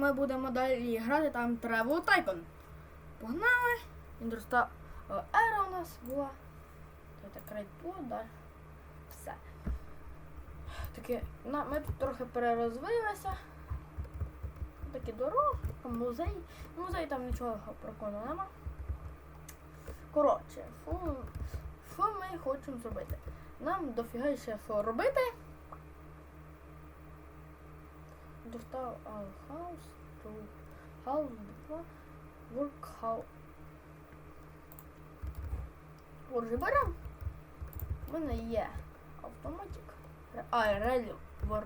ми будемо далі грати там Travel Tycoon. Погнали! Інтерста Ера у нас була. Це далі. Все. Таке, на, ми тут трохи перерозвилися. Такі дороги, музей. Музей там нічого прикольного нема. Коротше, що ми хочемо зробити? Нам дофіга ще що робити. Достав our house to house work how. Отже, беремо. У мене є автоматик. Ре- А, релі вор.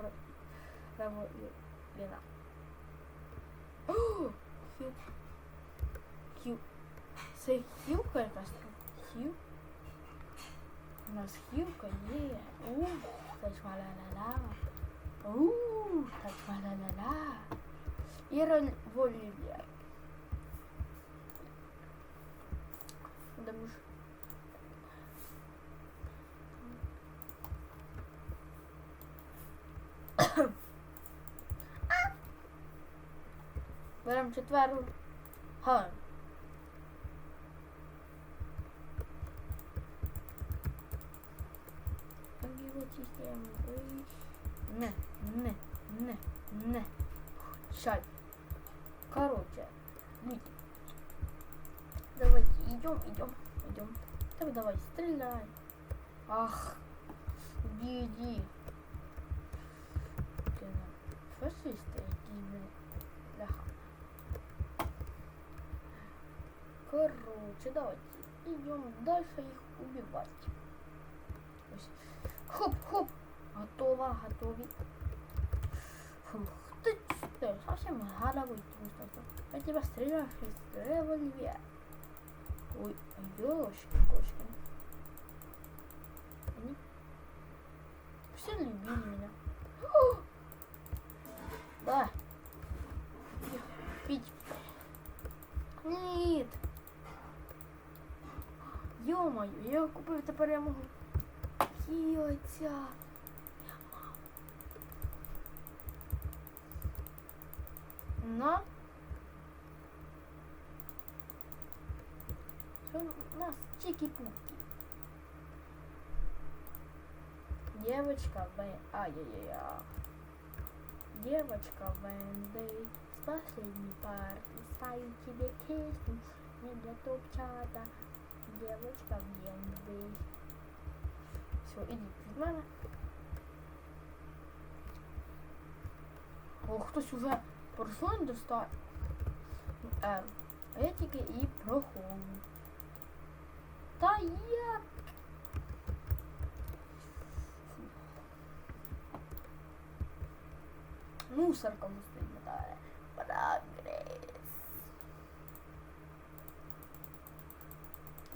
Револіна. О, Хью. Хью. Це хюка якась там. Хью. У нас хюка є. У, це ж ла-ла-ла-ла. У, так ла-ла-ла-ла. І револьвер. Потому що Беремо четверту. Га. Не, не, не. Шай. Короче, люди. Давайте, идем, идем, идем. Так давай, стреляй. Ах, иди, иди. Ми ляха. Короче, давайте идем дальше их убивать. Хоп, хоп. Готово, готові. Ты что, совсем головой трусился. Я тебя стреляю из револьвера. Ой, ёшки, кошки. Все любили меня. Да. Пить. Нет. Ё-моё, я купив тепер я можу. Йоця. На. Що у нас чики-пуки. Девочка в... Ай-яй-яй. Девочка Венды с последней парты ставит тебе песню не для топ-чата. Девочка Венды. Все, иди від мене. О, хтось уже пройшов достав. Р. А я тільки і проходжу. Та як? Мусорка стоїть метає. Прогрес.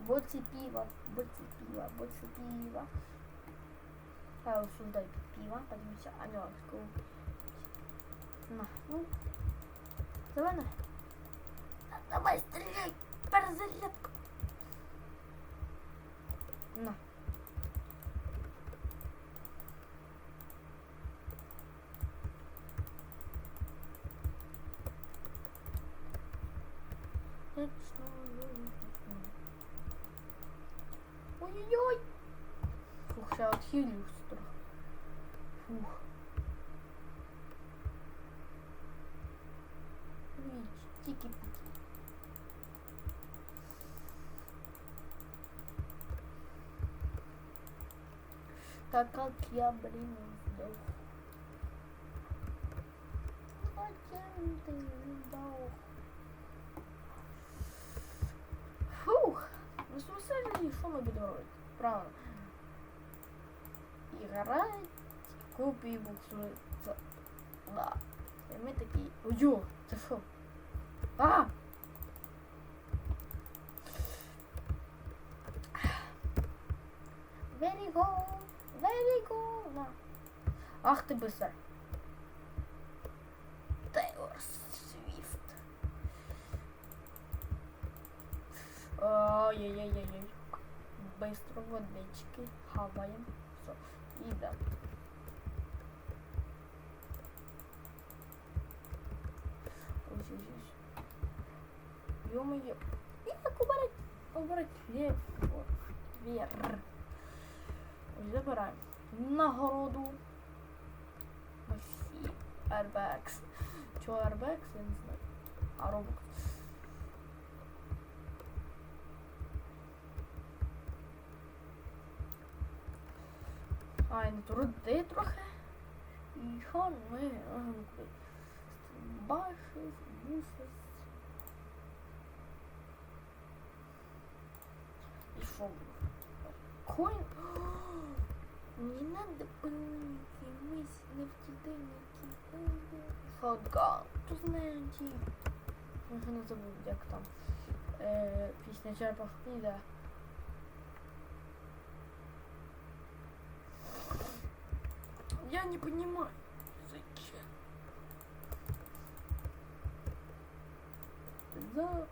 Боці пива, боці пива, боці пива. А ось сюди пиво, подивимося, англійську. на, ну. Зелена. Давай, стреляй! Перезарядка! На. Так как я, блин, сдох. Зачем ты сдох? Фух. Ну, смысл, що ми будемо робити? Правильно. І грати, купі буксу. Да. І ми такі. Ой, це що? А! Very go, very go. На. Ах ти бисер. Тейлор Свіфт. Ой-ой-ой-ой. Быстро водички хаваем. Все. Идем. Ё-моё. Як убрать? Убрать вверх. Вверх. Ось забираємо. Нагороду. Ось. Airbags. Чого Airbags? Я не знаю. А Robux. А, і не туди трохи. І що ми робимо? Баши, мусор. І що? Коін? Не надо пыльники, мы с- не в тідельники. Хатган. Хто знає ті? Я вже не забув, як там. Е, пісня черпах піде. Я не понимаю, зачем. За...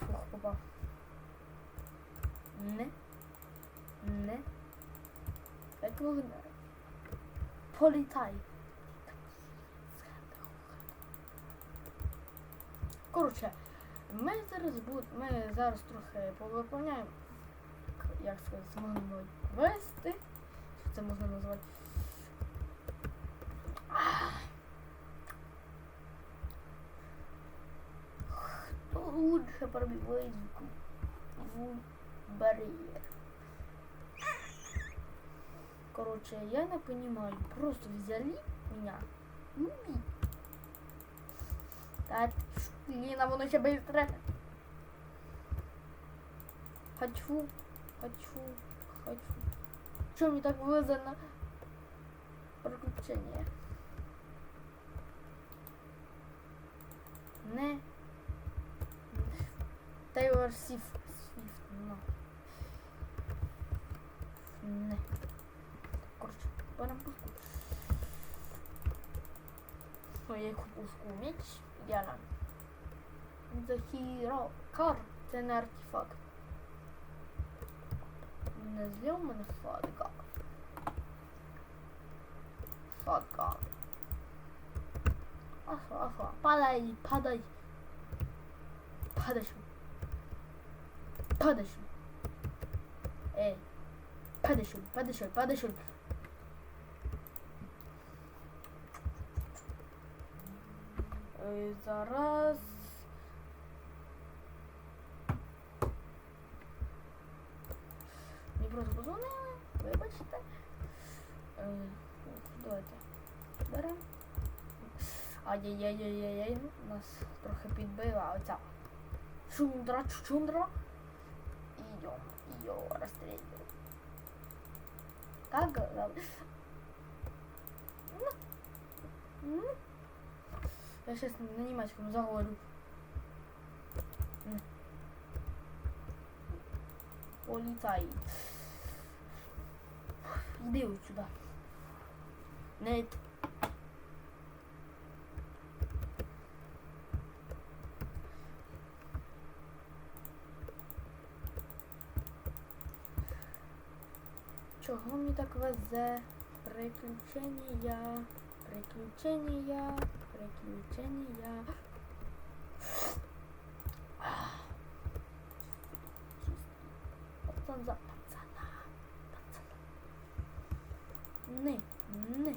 Фух, попав. Не. Не. Як вогне. Політай. Коротше, ми зараз буд... ми зараз трохи повиповняємо, як сказати, зможемо квести. Що це можна назвати? Лучше пробиває в бар'єр? Короче, я не понимаю. Просто взяли меня. Убить. Так, Лина, воно ще быстро. Хочу, хочу, хочу. Че мне так вызвано приключение? Не. Swift. Swift, no. Не. Короче, берем пушку. Ну, я яку пушку меч. Ідеально. The Hero Car. Це не артефакт. Не злив мене фатка. Фатка. Афа, афа. Падай, падай. Падай. Падай, що, падай, що, падай, що. Е, Зараз. Мені просто позвонили, вибачте. От, Давайте. Беремо. Ай-яй-яй-яй-яй. Нас трохи підбила оця чундра, чундра. Идем, ее расстреливаем. Как говорил? Я сейчас на немецком заговорю. Полицай. Иди вот сюда. Нет. Чого мені так везе? Приключення, приключення, приключення. Пацан за пацана, пацана. Не, не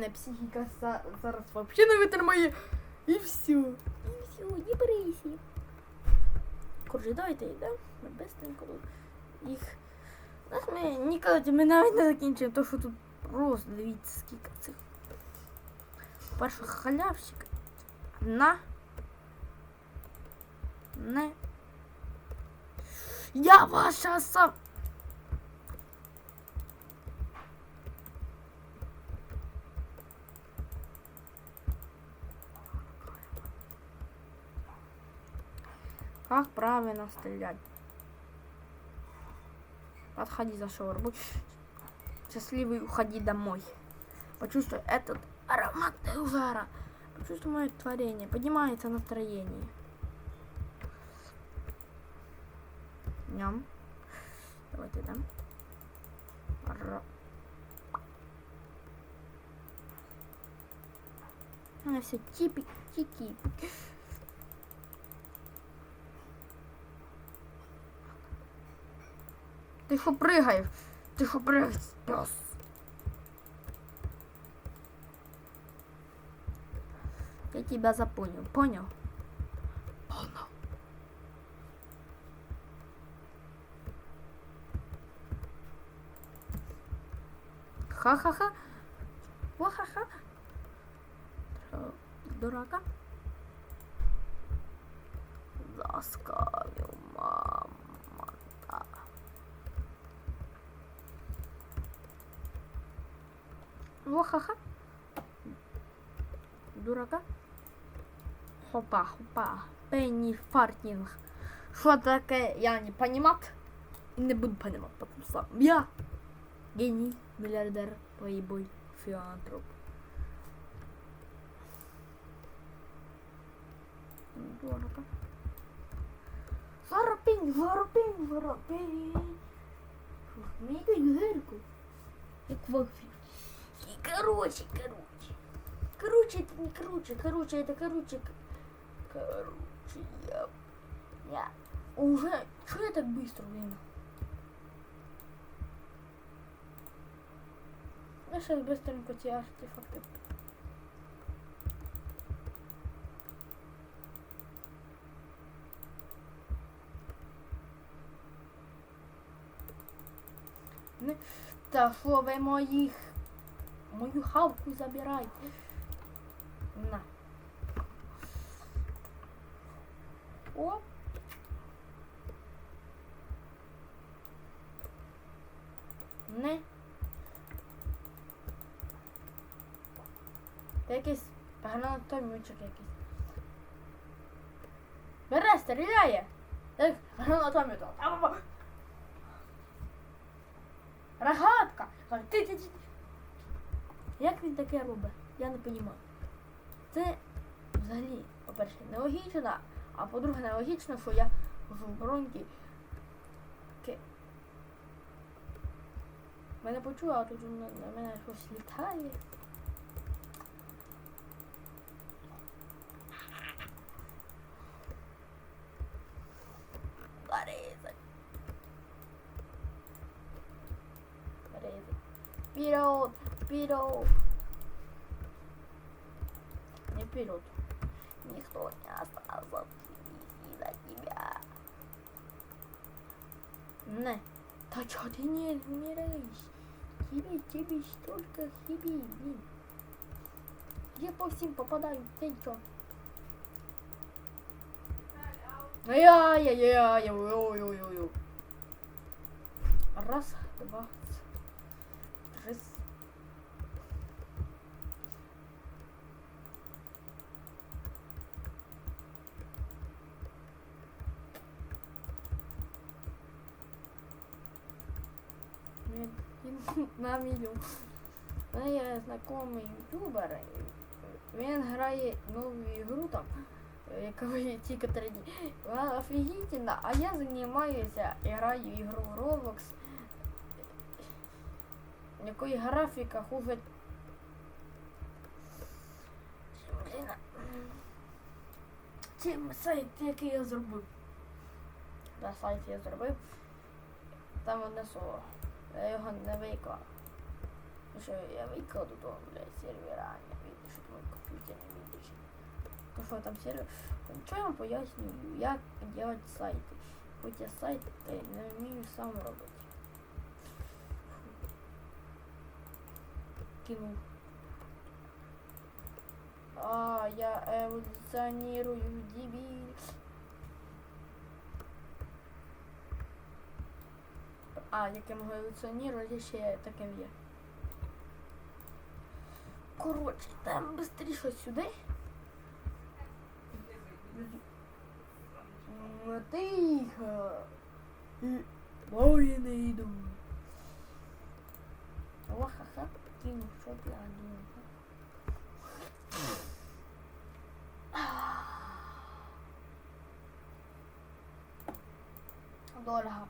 Не психіка за- зараз вообще не витримає. І все. І все, не брися. Коротше, давайте йдемо. Ми быстренько тут їх. Знаєш, ми ніколи ми навіть не закінчимо, то що тут просто дивіться, скільки цих. Перший халявщик. На. Не. Я ваша сам. Как правильно стрелять? Подходи за шаурму. Счастливый уходи домой. Почувствуй этот аромат удара. Почувствуй мое творение. Поднимается настроение. Ням. Давайте дам. Ра. Она все типи, тики. Ти що пригаєш? Ти що пригаєш, пес? Я тебя запонял, понял? Понял. Ха-ха-ха. Ва-ха-ха. Э, Дурака. Заскавил, мама. Да. Ва-ха-ха. Дурака. Хопа, хопа. Пенни фартинг. Что такое, я не понимать. И не буду понимать, потому что я гений, миллиардер, плейбой, филантроп. Дурака. Воропень, воропень, воропень. Мega гірку. Як вафель. И короче, короче. Короче, это не короче, короче, это короче. Короче, я... Я уже... Что я так быстро, блин? Я сейчас быстренько те артефакты. Та що ви моїх... Мою хавку забирайте. На. О. Не. Це якийсь гранатомючок якийсь. Бере, стріляє! Як гранатомет. Ау! Рогатка! Ти, ти, ти. Як він таке робить? Я не розумію. Це взагалі, по-перше, нелогічно, а по-друге, нелогічно, що я в броньки. Мене почула, а тут на, мене щось літає. Вперед! Не вперед. Никто не остался из-за тебя. Не. Да чё ты не умираешь? Тебе, тебе столько хиби, блин. Я по всем попадаю, ты чё? Ай-яй-яй-яй, ой-ой-ой-ой. Раз, два, три. Він, він на мільйон. У мене є знайомий ютубер. Він грає нову ігру там, якої тільки три дні. Вона офігітельна, а я займаюся граю ігру Roblox, якої графіка хуже. Чим сайт, який я зробив. На сайті я зробив. Там одне слово. Я його не виклав. Ну що я викладу, то, блядь, сервера не видиш, що твій комп'ютер не видиш. То в там серію. Що я вам пояснюю, як робити сайти. Хоч я сайти не вмію сам робити. Кинув. А, я эволюционирую в дебиль. А, як я можу еволюціонувати, ще таким є. Коротше, там швидше сюди. Тихо. Ой, не йду. Ха-ха, кинув, що я думаю. Дорого.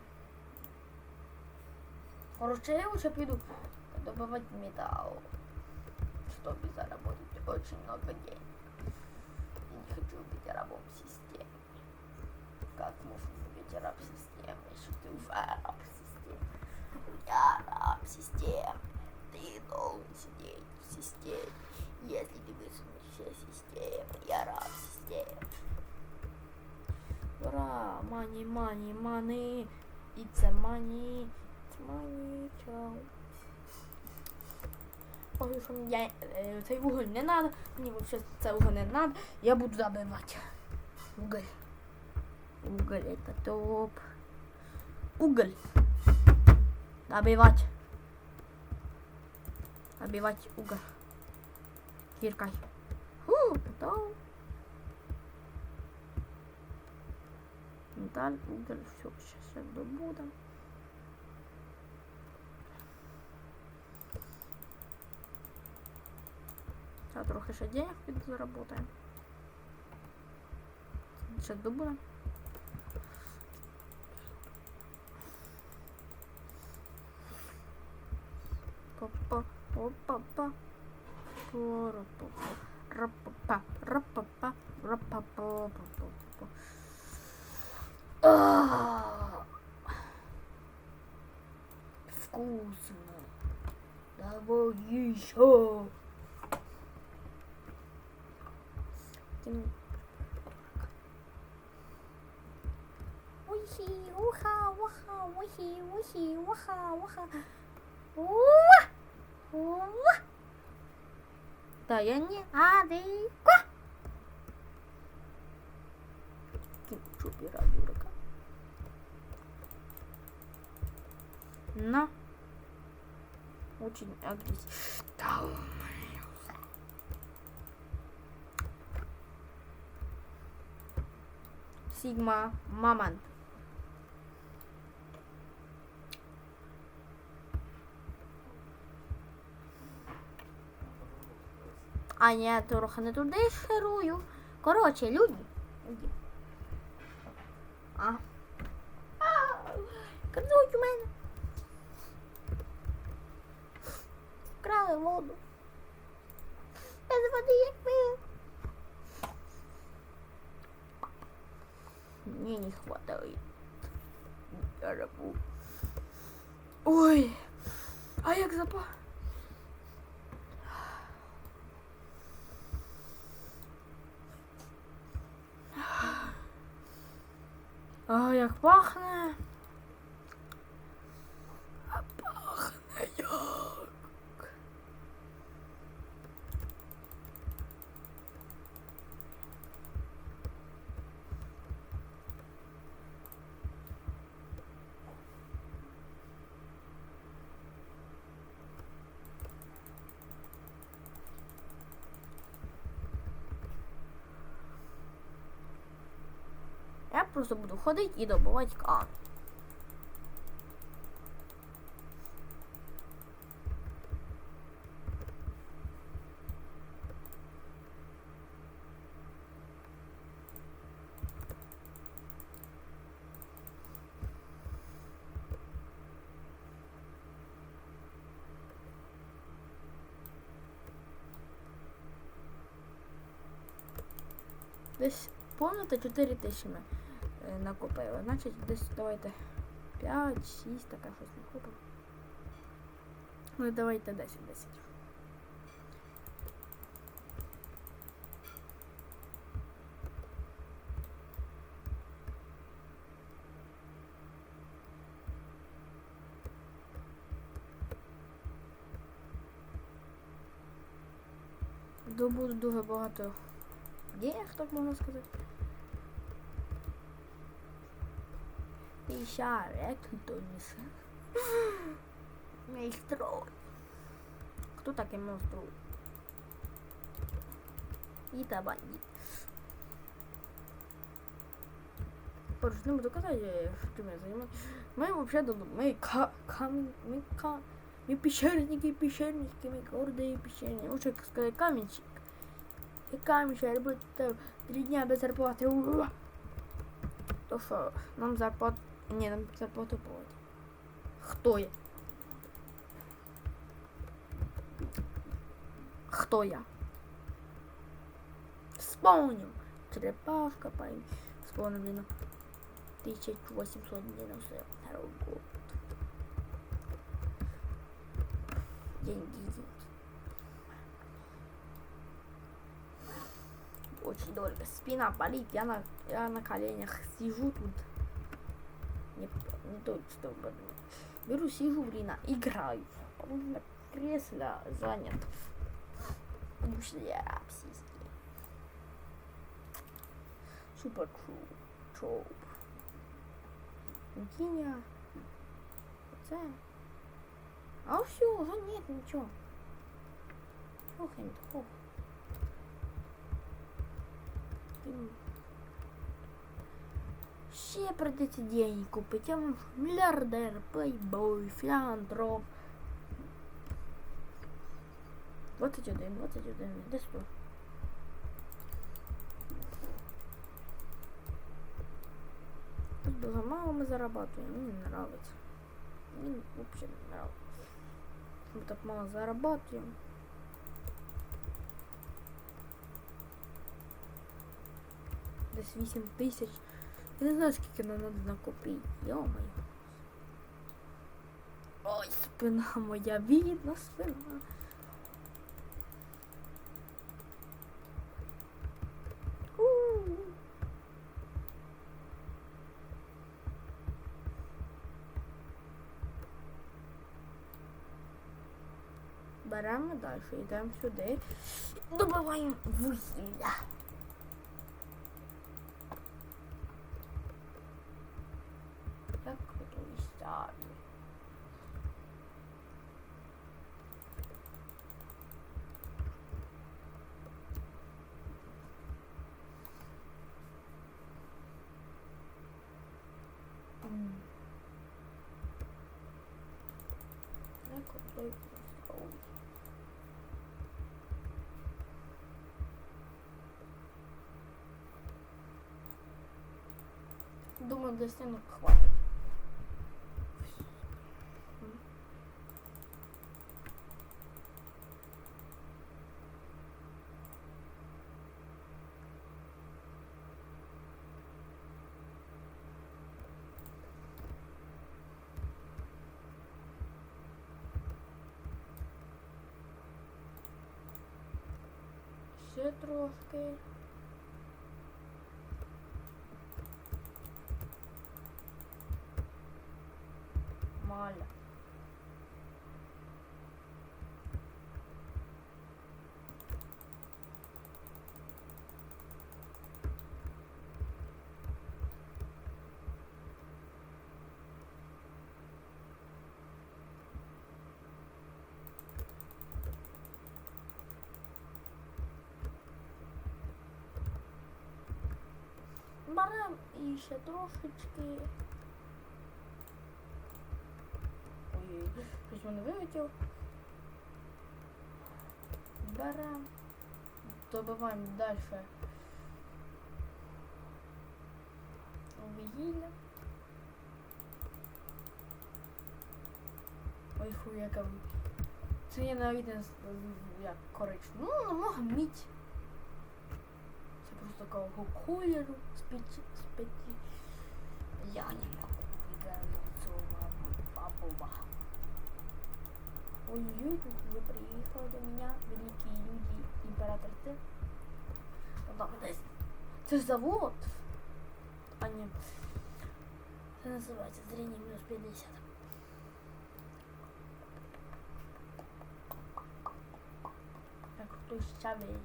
Короче, я лучше пойду добывать металл, чтобы заработать очень много денег. Я не хочу быть рабом системы. Как можно быть раб системы, если ты уже раб системы? Я раб системы. Ты должен сидеть в системе. Если ты высунешь все системы, я раб системы. Ура! Money, money, money. It's a money. It's money, чао. Ой, що мені я, е, цей вуголь не надо. Мені взагалі цей вуголь не надо. Я буду забивати. Уголь. Уголь это топ. Уголь. Добивать. Добивать уголь. Киркой. Фу, потом. Металь, уголь, все, сейчас я добудем. Та трохи ще денег підзаработаємо. Ще добудем. Папа, опа-па. Пора-па-па. Ра-па-па, ра-па-па, ра-па-па-па-па-па. А, Вкусно. Давай еще. Ухи, уха, уха, ухи, уха, уха. Уа! Уа! Да я не адеква. Чупира дурака. На. Очень агрессивно. Сигма Мамонт. А я трохи не туди ширую. Коротше, люди. А. Крадуть у мене. Вкрали воду. Без води як ми. Мне не рабу. Ой, а як запах? А як пахне? А пахне як. Я просто буду ходити і добувати кан. Десь помните 4 тисячі ми е, Э, накопили. Значить, десь давайте 5, 6, таке а щось накопимо. Ну давайте 10, 10. Добуду дуже багато денег, так можна сказати. І шарик Томіс. Мій строй. Хто такий монстр? Іта бандит. Короче, не буду казати, чим я займаюся. Ми вообще до ми ка камінь, ми ка ми пещерники, пещерники, ми гордые пещерники. Лучше сказати каменщик. І каменщик работает три дня без зарплати. Ура! То що, нам зарплату... Ні, нам зарплату платять. Хто я? Хто я? Вспомнил. Черепашка, парень. Вспомнил, блин. 1892 год. Деньги, деньги. Очень дорого. Спина болит. Я на, я на коленях сижу тут. Не, не то, что блин. Беру, сижу, блин, играю. Потому что кресло что я псиски. Супер чоп. Кіння. Це. А все, вже нет нічого. Слухай, такого. Ще придеться деньги купить. Я вам миллиардер, плейбой, філантроп. 21, 21, де 100? Тут было мало мы зарабатываем, мне не нравится. Мне вообще не нравится. Мы так мало зарабатываем. Десь 8 тисяч. Я не знаю, скільки нам треба накопити. Йо-моє. Ой, спина моя, видно спина. У-у-у. Беремо далі, йдемо сюди. Добиваємо вугілля. Думаю, для стенок хватит. Трошки. Маля. Берем і ще трошечки. Ой, щось мене вилетів. Берем. Добиваємо далі. Вугілля. Ой, фу, яка. Це я навіть не як корично. Ну, намного мідь. Це просто такого кольору спеці... спеці... Я не могу выиграть цього бабуба. Ой-ой, тут вы приехал до меня, великие люди, император ты. Ну там десь. Це ж завод. А ні. Це називається зріння мінус 50. Так, Кутущавий.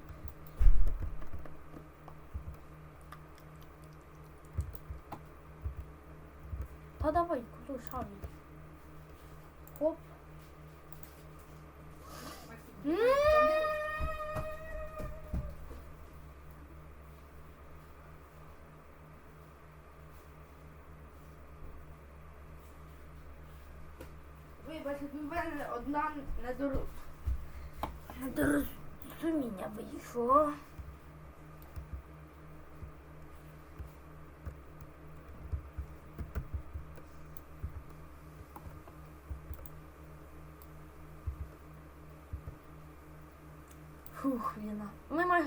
Та давай, кутущавий. Хоп. М. Вибачте, в мене одна недоро... недорозуміння вийшло.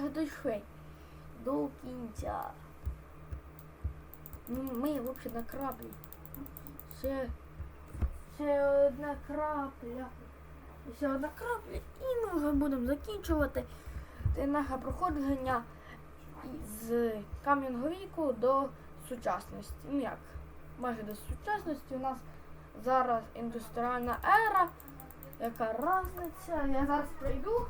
Ми майже дійшли до кінця. Ну, Ми взагалі на краплі. Ще, ще одна крапля. Ще одна крапля. І ми вже будемо закінчувати наше проходження з кам'яного віку до сучасності. Ну як? Майже до сучасності. У нас зараз індустріальна ера. Яка разниця? Я зараз прийду.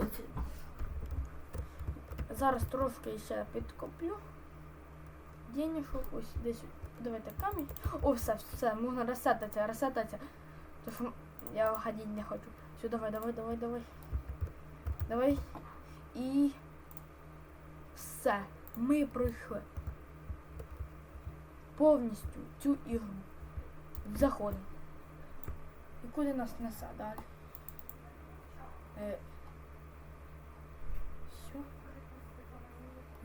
Ось. Зараз трошки ще підкоплю. Денежок ось десь. Давайте камінь. О, все, все, можна ресетатися, ресетатися. Тому що я ходити не хочу. Все, давай, давай, давай, давай. Давай. І все. Ми пройшли. Повністю цю ігру. Заходимо. І куди нас несе далі? Е, все.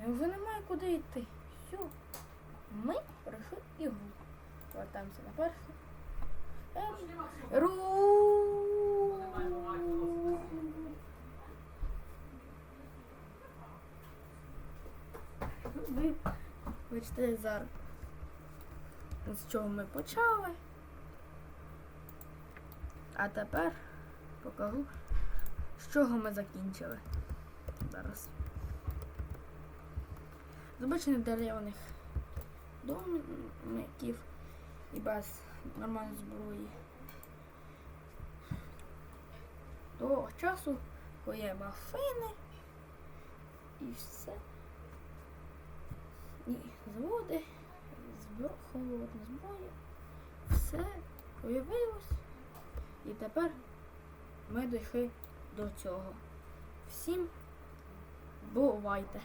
Вже немає куди йти. Все. Ми пройшли ігру. Повертаємося на першу. Ем, Ру. Ви бачите зараз. З чого ми почали. А тепер покажу, з чого ми закінчили. Зараз. З обичайних дерев'яних домиків і без нормальної зброї. Того часу, є машини і все. І заводи, збро... холодна зброя. Все появилось. І тепер ми дійшли до цього. Всім бувайте!